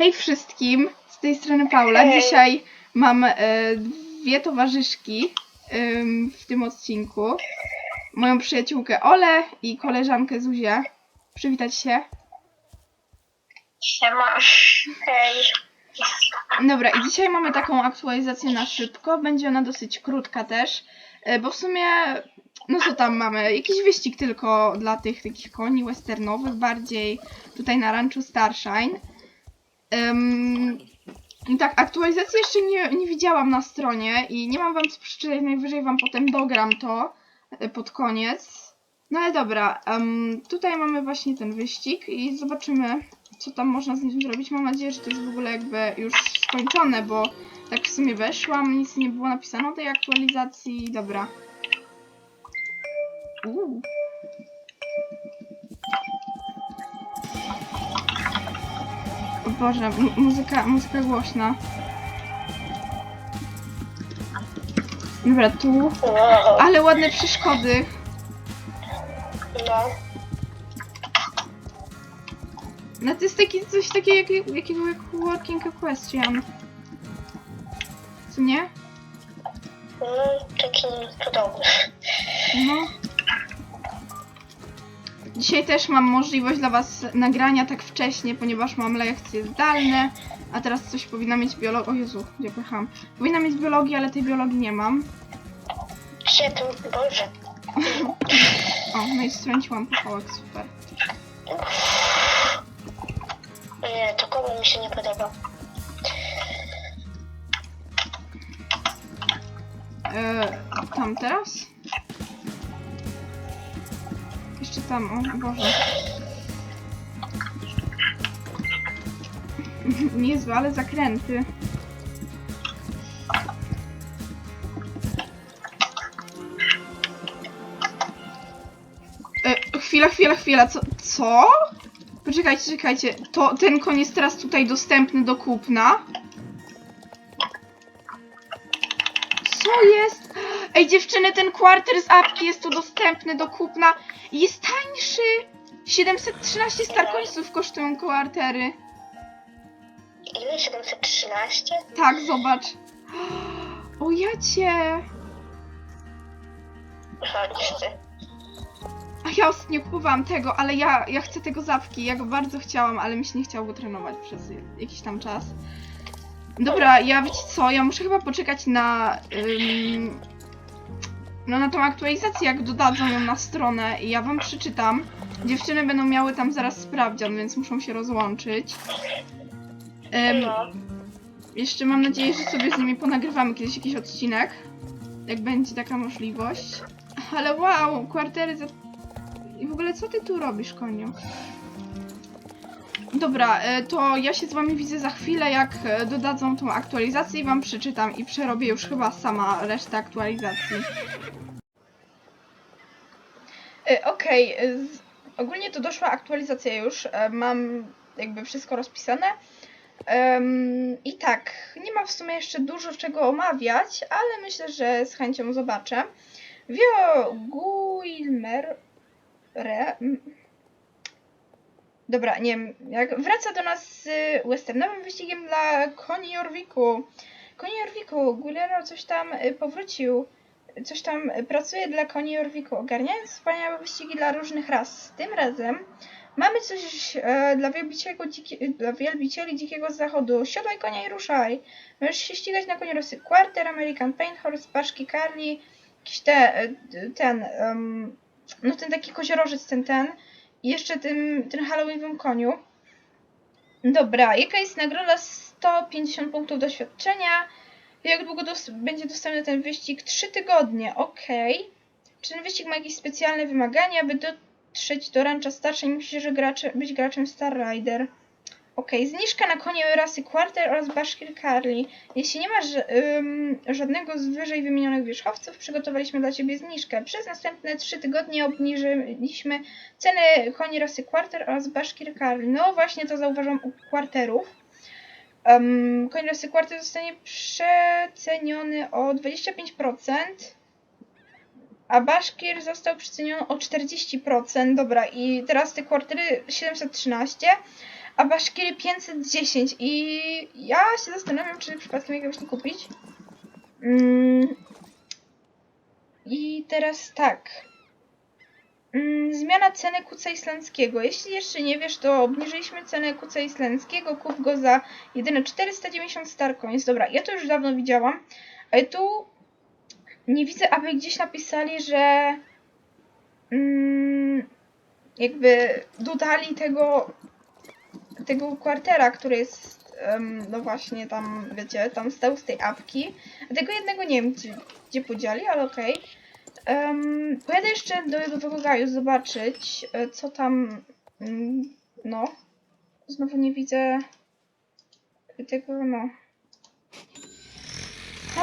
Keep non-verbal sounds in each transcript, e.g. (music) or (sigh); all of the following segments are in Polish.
Hej wszystkim, z tej strony Paula. Hej. Dzisiaj mam e, dwie towarzyszki w tym odcinku. Moją przyjaciółkę Olę i koleżankę Zuzię. Przywitać się. Siema. Hej. Dobra, i dzisiaj mamy taką aktualizację na szybko. Będzie ona dosyć krótka też, e, bo w sumie, no co tam mamy? Jakiś wyścig tylko dla tych takich koni westernowych, bardziej tutaj na ranczu Starshine. Ym, tak, aktualizacji jeszcze nie, nie widziałam na stronie i nie mam wam co przeczytać, najwyżej wam potem dogram to e, pod koniec. No ale dobra, tutaj mamy właśnie ten wyścig i zobaczymy, co tam można z nim zrobić. Mam nadzieję, że to jest w ogóle jakby już skończone, bo tak w sumie weszłam, nic nie było napisane o tej aktualizacji. Dobra. Uuu. Boże, mu- muzyka, muzyka głośna. Dobra, tu. Wow. Ale ładne przeszkody. No. No to jest taki, coś takiego jak, jakiego jak working question. Co nie? Mm, taki podobny. No. Dzisiaj też mam możliwość dla Was nagrania tak wcześnie, ponieważ mam lekcje zdalne, a teraz coś powinna mieć biologia. O Jezu, gdzie pojechałam? Powinna mieć biologii, ale tej biologii nie mam. Gdzie tu? Boże. O, no i strąciłam pochołek, super. Nie, to komu mi się nie podoba. E, tam teraz? Jeszcze tam, o Boże. (laughs) Niezłe, ale zakręty. E, chwila, chwila, chwila, co? Co? Poczekajcie, czekajcie. To ten koń jest teraz tutaj dostępny do kupna. Co jest? Ej, dziewczyny, ten quarter z apki jest tu dostępny do kupna. Jest tańszy. 713 starkońców kosztują kwartery. Ile? 713? Tak, zobacz. O jacie. Chodźcie. A ja ostatnio kupowałam tego, ale ja, ja chcę tego zapki. Ja go bardzo chciałam, ale mi się nie chciało go trenować przez jakiś tam czas. Dobra, ja wiecie co, ja muszę chyba poczekać na. Ym, no na tą aktualizację, jak dodadzą ją na stronę i ja wam przeczytam. Dziewczyny będą miały tam zaraz sprawdzian, więc muszą się rozłączyć. Ym, jeszcze mam nadzieję, że sobie z nimi ponagrywamy kiedyś jakiś odcinek. Jak będzie taka możliwość. Ale wow, kwartery za... I w ogóle co ty tu robisz, koniu? Dobra, e, to ja się z wami widzę za chwilę, jak e, dodadzą tą aktualizację i wam przeczytam i przerobię już chyba sama resztę aktualizacji. E, Okej, z- ogólnie to doszła aktualizacja już, e, mam jakby wszystko rozpisane. Em, I tak, nie ma w sumie jeszcze dużo czego omawiać, ale myślę, że z chęcią zobaczę. Wio Guilmer. Re, Dobra, nie wiem, jak wraca do nas z westernowym wyścigiem dla koni Jorwiku. Koni Jorwiku, Guilero coś tam y, powrócił, coś tam pracuje dla koni Jorwiku, ogarniając wspaniałe wyścigi dla różnych ras. Tym razem mamy coś e, dla, dziki, dla wielbicieli dzikiego zachodu. Siadaj konia i ruszaj. Możesz się ścigać na koniu Rosy Quarter, American Paint Horse, Paszki Carly, jakiś te, e, ten, em, no ten taki koziorożec, ten, ten. I jeszcze tym, ten Halloweenowym koniu. Dobra, jaka jest nagroda? 150 punktów doświadczenia. Jak długo będzie dostępny ten wyścig? 3 tygodnie, okej. Czy ten wyścig ma jakieś specjalne wymagania, by dotrzeć do rancza starszej? Musisz gracze, być graczem Star Rider. Okej, zniżka na konie rasy Quarter oraz Bashkir Carly. Jeśli nie masz ym, żadnego z wyżej wymienionych wierzchowców, przygotowaliśmy dla Ciebie zniżkę. Przez następne 3 tygodnie obniżyliśmy ceny koni rasy Quarter oraz Bashkir Carly. No właśnie to zauważam u Quarterów. Um, koń Quarter zostanie przeceniony o 25%, a Bashkir został przeceniony o 40%. Dobra, i teraz te kwartery 713, a Baszkiry 510 i ja się zastanawiam, czy przypadkiem jakiegoś nie kupić. Mm. I teraz tak. Mm, Zmiana ceny kuca islandzkiego. Jeśli jeszcze nie wiesz, to obniżyliśmy cenę kuca islandzkiego. Kup go za jedyne 490 star coins. Dobra, ja to już dawno widziałam. Ale tu nie widzę, aby gdzieś napisali, że mm, jakby dodali tego tego kwartera, który jest no właśnie tam, wiecie, tam stał z tej apki. Tego jednego nie wiem, gdzie, gdzie podzieli, ale okej. Em, pojadę jeszcze do Jodowego Gaju zobaczyć, e, co tam, mm, no. Znowu nie widzę tego, no.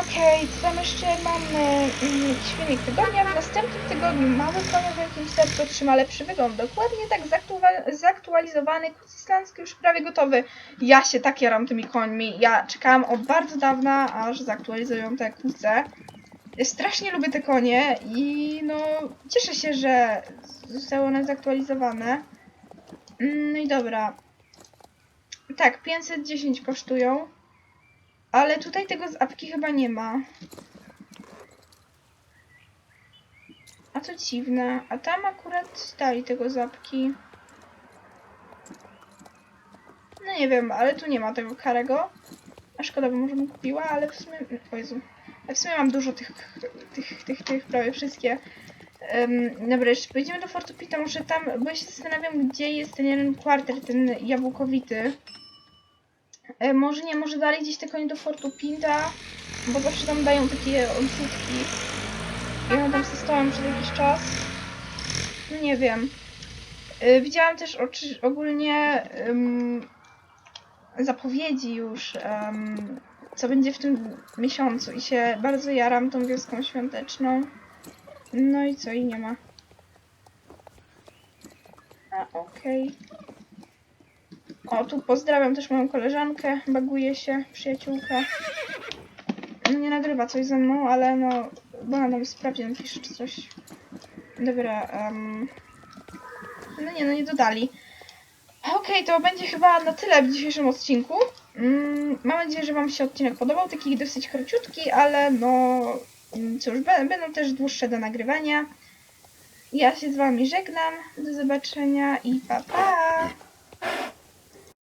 Okej, co tam jeszcze mamy? Mm, Świetnik tygodnia. W następnym tygodniu mały konia w jakimś sercu otrzyma lepszy wygląd. Dokładnie tak zaktualizowany kurs islandzki już prawie gotowy. Ja się tak jaram tymi końmi. Ja czekałam od bardzo dawna, aż zaktualizują te kuce. Strasznie lubię te konie i no cieszę się, że zostały one zaktualizowane. Mm, No i dobra. Tak, 510 kosztują. Ale tutaj tego z apki chyba nie ma. A to dziwne. A tam akurat dali tego z apki. No nie wiem, ale tu nie ma tego karego. A szkoda, bo może bym kupiła, ale w sumie... O Jezu. Ja w sumie mam dużo tych, tych, tych, tych prawie wszystkie. Um, dobra, jeszcze pojedziemy do Fortu Pita, może tam, bo ja się zastanawiam, gdzie jest ten jeden kwarter, ten jabłkowity. E, może nie, może dalej gdzieś te konie do Fortu Pinta, bo zawsze tam dają takie odrzutki. One tam stoją przez jakiś czas. No nie wiem. E, widziałam też ogólnie em, zapowiedzi już, em, co będzie w tym miesiącu i się bardzo jaram tą wioską świąteczną. No i co, i nie ma. A, okej. O, tu pozdrawiam też moją koleżankę, baguje się, przyjaciółkę. No nie nagrywa coś ze mną, ale no, bo ona tam sprawdzi, napisze czy coś. Dobra, em, no nie, no nie dodali. Okej, to będzie chyba na tyle w dzisiejszym odcinku. Mm, mam nadzieję, że Wam się odcinek podobał, taki dosyć króciutki, ale no mm, cóż, będą też dłuższe do nagrywania. Ja się z Wami żegnam, do zobaczenia i pa pa!